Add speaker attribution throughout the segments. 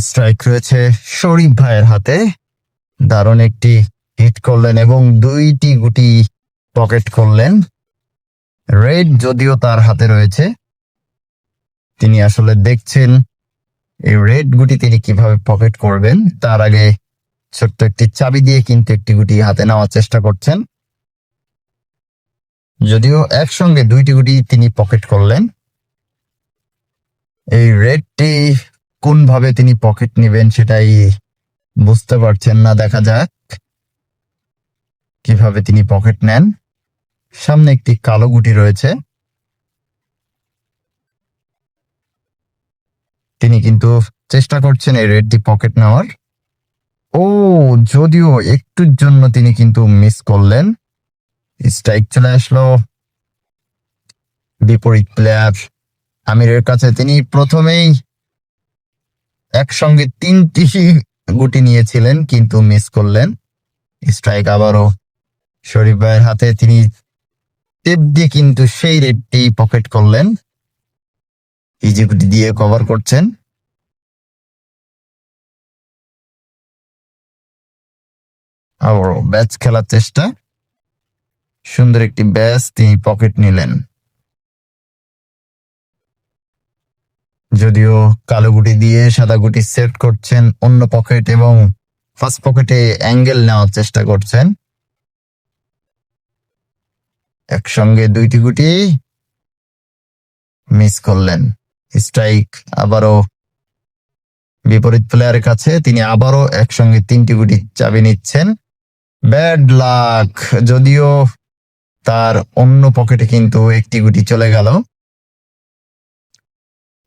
Speaker 1: Strike রয়েছে শরীফ ভাইয়ের হাতে। দারুণ একটি হিট করলেন এবং দুইটি গুটি পকেট করলেন। রেড যদিও তার হাতে রয়েছে। তিনি আসলে দেখছেন এই রেড গুটি তিনি কীভাবে পকেট করবেন। তার আগে ছোট্ট একটি চাবি দিয়ে কিন্তু একটি গুটি হাতে নেওয়ার চেষ্টা করছেন। যদিও একসঙ্গে দুইটি গুটি তিনি পকেট করলেন। এই রেডটি কোনভাবে তিনি পকেট নেবেন সেটাই বুঝতে পারছেন না, দেখা যাক। কীভাবে তিনি পকেট নেন? সামনে একটি কালো গুটি রয়েছে। তিনি কিন্তু চেষ্টা করছেন এই রেডটি পকেট নেওয়ার। ও, যদিও একটুর জন্য তিনি কিন্তু মিস করলেন। স্ট্রাইক চলে আসলো। বিপরীত প্লেয়ার আমিরের কাছে তিনি প্রথমেই একসঙ্গে তিনটি গুটি নিয়েছিলেন, কিন্তু মিস করলেন। স্ট্রাইক আবারও শরীফ ভাইয়ের হাতে, তিনি টেপ দিয়ে কিন্তু সেই রেডটি পকেট করলেন। ইজি গুটি দিয়ে কভার করছেন। আবারও ব্যাচ খেলার চেষ্টা। সুন্দর একটি ব্যাচ তিনি পকেট নিলেন। যদিও কালো গুটি দিয়ে সাদা গুটি সেট করছেন অন্য পকেট এবং ফার্স্ট পকেটে অ্যাঙ্গেল নেওয়ার চেষ্টা করছেন। একসঙ্গে দুইটি গুটি মিস করলেন। স্ট্রাইক আবারও বিপরীত প্লেয়ারের কাছে, তিনি আবারও একসঙ্গে তিনটি গুটি চাবি নিচ্ছেন। ব্যাড লাক যদিও তার অন্য পকেটে কিন্তু একটি গুটি চলে গেল।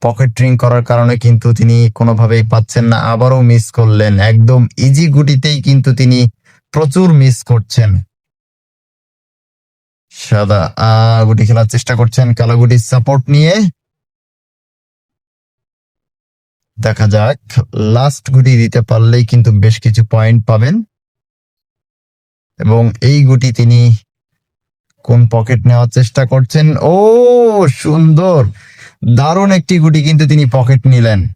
Speaker 1: পকেট ড্রিঙ্ক করার কারণে কিন্তু তিনি কোনোভাবেই পাচ্ছেন না, আবারও মিস করলেন। একদম ইজি গুটিতেই কিন্তু তিনি প্রচুর মিস করছেন। সাদা গুটি খেলার চেষ্টা করছেন কালো গুটির সাপোর্ট নিয়ে। দেখা যাক লাস্ট গুটি দিতে পারলেই কিন্তু বেশ কিছু পয়েন্ট পাবেন। এবং এই গুটি তিনি কোন পকেট নেওয়ার চেষ্টা করছেন? ও সুন্দর! দারুণ একটি গুটি কিন্তু তিনি পকেট নিলেন।